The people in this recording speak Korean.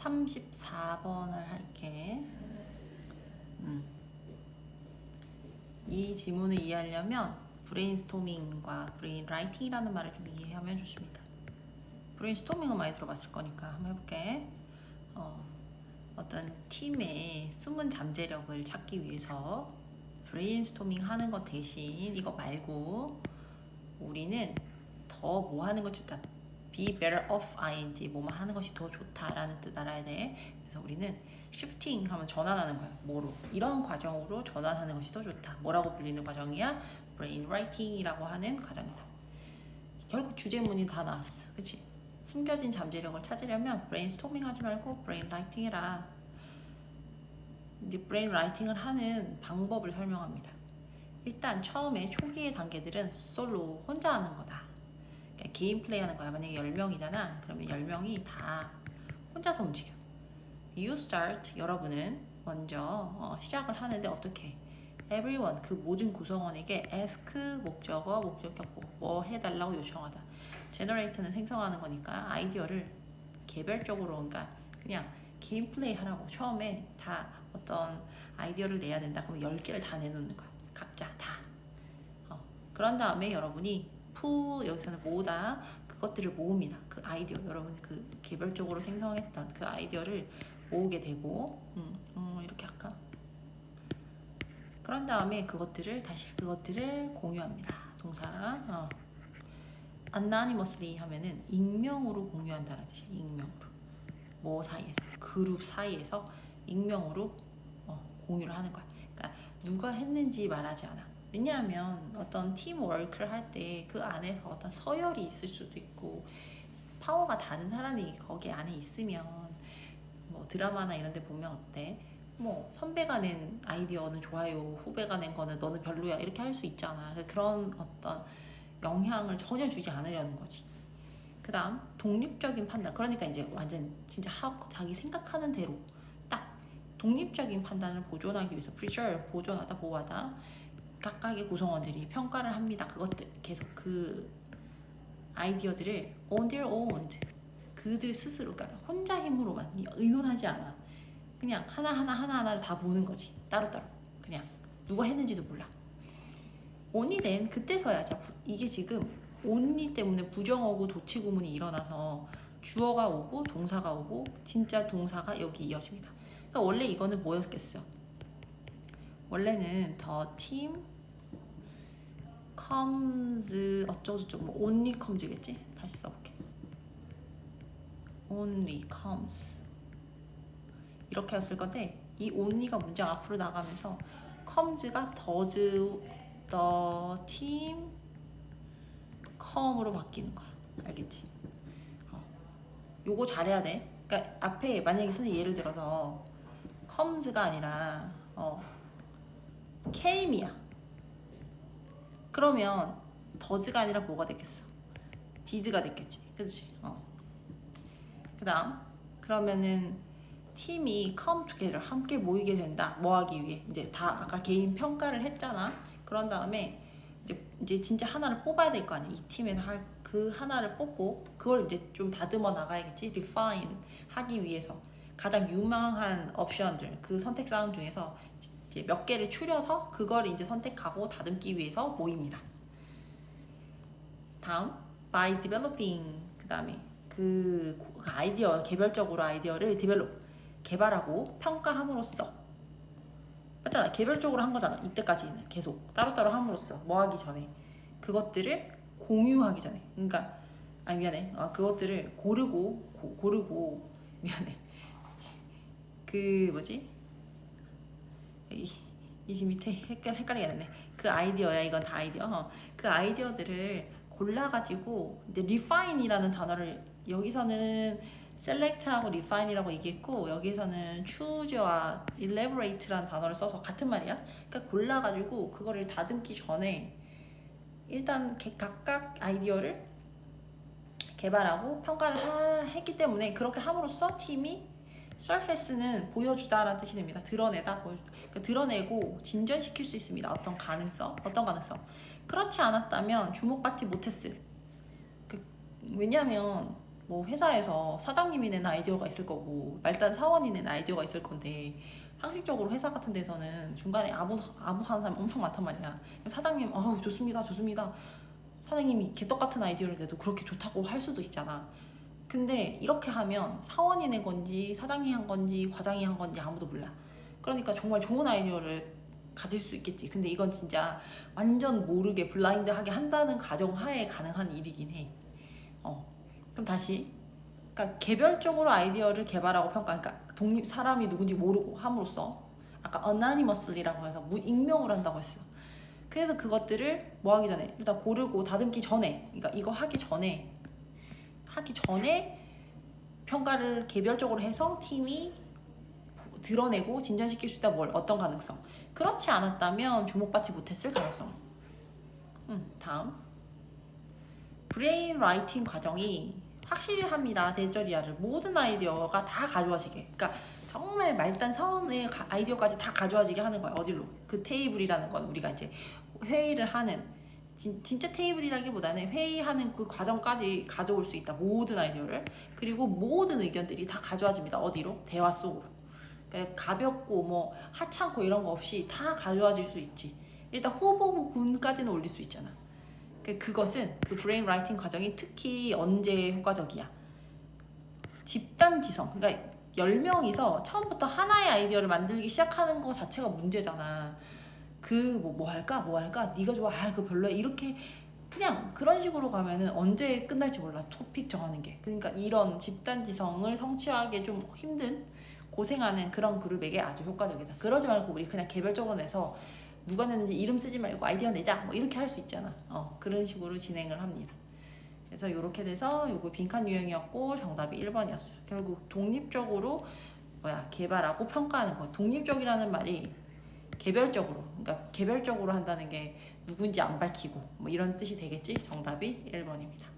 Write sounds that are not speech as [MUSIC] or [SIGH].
34번을 할게. 음. 이 지문을 이해하려면 브레인스토밍과 브레인라이팅이라는 말을 좀 이해하면 좋습니다. 브레인스토밍은 많이 들어봤을 거니까 한번 해볼게. 어, 어떤 팀의 숨은 잠재력을 찾기 위해서 브레인스토밍 하는 것 대신 이거 말고 우리는 더 뭐 하는 것 좋다. Be better off ing 뭐뭐 하는 것이 더 좋다라는 뜻 알아야 돼. 그래서 우리는 shifting 하면 전환하는 거야. 뭐로? 이런 과정으로 전환하는 것이 더 좋다. 뭐라고 불리는 과정이야? brain writing이라고 하는 과정이다. 결국 주제문이 다 나왔어. 그치? 숨겨진 잠재력을 찾으려면 brainstorming 하지 말고 brain writing 해라. 이제 brain writing을 하는 방법을 설명합니다. 일단 처음에 초기의 단계들은 솔로 혼자 하는 거다. 개인 플레이 하는 거야. 만약에 10명이잖아. 그러면 10명이 다 혼자서 움직여. You start. 여러분은 먼저 어, 시작을 하는데 어떻게? Everyone. 그 모든 구성원에게 ask 목적어, 목적격 뭐 해달라고 요청하다. generate는 생성하는 거니까 아이디어를 개별적으로 그러니까 그냥 개인 플레이 하라고 처음에 다 어떤 아이디어를 내야 된다. 그러면 10개를 다 내놓는 거야. 각자 다. 어, 그런 다음에 여러분이 푸 여기서는 모으다 그것들을 모읍니다. 그 아이디어 여러분이 그 개별적으로 생성했던 그 아이디어를 모으게 되고 음, 음, 이렇게 할까? 그런 다음에 그것들을 다시 그것들을 공유합니다. 동사 어. anonymously 하면은 익명으로 공유한다는 뜻이야. 익명으로 뭐 사이에서 그룹 사이에서 익명으로 어, 공유를 하는 거야. 그러니까 누가 했는지 말하지 않아. 왜냐하면 어떤 팀 워크를 할 때 그 안에서 어떤 서열이 있을 수도 있고 파워가 다른 사람이 거기 안에 있으면 뭐 드라마나 이런 데 보면 어때? 뭐 선배가 낸 아이디어는 좋아요 후배가 낸 거는 너는 별로야 이렇게 할 수 있잖아. 그런 어떤 영향을 전혀 주지 않으려는 거지. 그 다음 독립적인 판단. 그러니까 이제 완전 진짜 하, 자기 생각하는 대로 딱 독립적인 판단을 보존하기 위해서 preserve 보존하다 보호하다 각각의 구성원들이 평가를 합니다. 그것들 계속 그 아이디어들을 on their own 그들 스스로 그러니까 혼자 힘으로만 의논하지 않아. 그냥 하나 하나 하나 하나를 다 보는 거지 따로 따로 그냥 누가 했는지도 몰라. only then 그때서야 자 부- 이게 지금 only 때문에 부정어구 도치 구문이 일어나서 주어가 오고 동사가 오고 진짜 동사가 여기 이어집니다. 그러니까 원래 이거는 뭐였겠어요? 원래는 더 팀 comes 어쩌고저쩌고 뭐 only comes겠지? 다시 써볼게. only comes 이렇게 했을 건데 이 only가 문장 앞으로 나가면서 comes가 does the team come으로 바뀌는 거야. 알겠지? 어. 요거 잘해야 돼. 그러니까 앞에 만약에 선생님 예를 들어서 comes가 아니라 어 came이야. 그러면 더즈가 아니라 뭐가 됐겠어? 디드가 됐겠지. 그렇지? 어. 그 다음 그러면은 팀이 come together 함께 모이게 된다. 뭐 하기 위해? 이제 다 아까 개인 평가를 했잖아. 그런 다음에 이제 이제 진짜 하나를 뽑아야 될 거 아니야. 이 팀에서 할 그 하나를 뽑고 그걸 이제 좀 다듬어 나가야겠지. refine 하기 위해서 가장 유망한 옵션들 그 선택 사항 중에서 이제 몇 개를 추려서 그걸 이제 선택하고 다듬기 위해서 모입니다. 다음 by developing. 그다음에 그 고- 그 아이디어 개별적으로 아이디어를 develop 개발하고 평가함으로써. 맞잖아. 개별적으로 한 거잖아. 이때까지는 계속 따로따로 함으로써 뭐 하기 전에 그것들을 공유하기 전에. 그러니까 아 미안해. 아 그것들을 고르고 고, 고르고 미안해. [LAUGHS] 그 뭐지 이, 이 지금 밑에 헷갈, 헷갈리게 됐네. 그 아이디어야, 이건 다 아이디어. 어, 그 아이디어들을 골라가지고, 이제 refine이라는 단어를 여기서는 select하고 refine이라고 얘기했고, 여기서는 choose와 elaborate라는 단어를 써서 같은 말이야. 그러니까 골라가지고, 그거를 다듬기 전에 일단 개- 각각 아이디어를 개발하고 평가를 하, 했기 때문에 그렇게 함으로써 팀이 surface는 보여주다라는 뜻이 됩니다. 드러내다, 보여주다. 그러니까 드러내고 진전시킬 수 있습니다. 어떤 가능성, 어떤 가능성. 그렇지 않았다면 주목받지 못했을. 그, 왜냐하면 뭐 회사에서 사장님이 낸 아이디어가 있을 거고 말단 사원이 낸 아이디어가 있을 건데 상식적으로 회사 같은 데서는 중간에 아부 아부 하는 사람 엄청 많단 말이야. 사장님, 어우 좋습니다, 좋습니다. 사장님이 개떡 같은 아이디어를 내도 그렇게 좋다고 할 수도 있잖아. 근데 이렇게 하면 사원이 낸 건지 사장이 한 건지 과장이 한 건지 아무도 몰라. 그러니까 정말 좋은 아이디어를 가질 수 있겠지. 근데 이건 진짜 완전 모르게 블라인드하게 한다는 가정 하에 가능한 일이긴 해. 어. 그럼 다시. 그러니까 개별적으로 아이디어를 개발하고 평가. 그러니까 독립 사람이 누군지 모르고 함으로써 아까 anonymously라고 해서 무익명으로 한다고 했어. 그래서 그것들을 뭐 하기 전에 일단 고르고 다듬기 전에 그러니까 이거 하기 전에 하기 전에 평가를 개별적으로 해서 팀이 드러내고 진전시킬 수 있다 뭘 어떤 가능성. 그렇지 않았다면 주목받지 못했을 가능성. 음, 다음. 브레인 라이팅 과정이 확실히 합니다 대저리아를. 모든 아이디어가 다 가져와지게. 그러니까 정말 말단 사원의 가- 아이디어까지 다 가져와지게 하는 거야 어디로? 그 테이블이라는 건 우리가 이제 회의를 하는 진, 진짜 테이블이라기보다는 회의하는 그 과정까지 가져올 수 있다 모든 아이디어를. 그리고 모든 의견들이 다 가져와집니다 어디로? 대화 속으로. 그러니까 가볍고 뭐 하찮고 이런 거 없이 다 가져와질 수 있지. 일단 후보부 군까지는 올릴 수 있잖아. 그 그것은 그 브레인 라이팅 과정이 특히 언제 효과적이야? 집단 지성. 그러니까 10명이서 처음부터 하나의 아이디어를 만들기 시작하는 거 자체가 문제잖아 그뭐 뭐 할까 뭐 할까? 네가 좋아. 아 그거 별로야. 이렇게 그냥 그런 식으로 가면은 언제 끝날지 몰라 토픽 정하는 게. 그러니까 이런 집단 지성을 성취하기 좀 힘든 고생하는 그런 그룹에게 아주 효과적이다. 그러지 말고 우리 그냥 개별적으로 내서 누가 냈는지 이름 쓰지 말고 아이디어 내자. 뭐 이렇게 할 수 있잖아. 어 그런 식으로 진행을 합니다. 그래서 이렇게 돼서 요거 빈칸 유형이었고 정답이 1번이었어요. 결국 독립적으로 뭐야 개발하고 평가하는 거. 독립적이라는 말이 개별적으로 그러니까 개별적으로 한다는 게 누군지 안 밝히고 뭐 이런 뜻이 되겠지? 정답이 1번입니다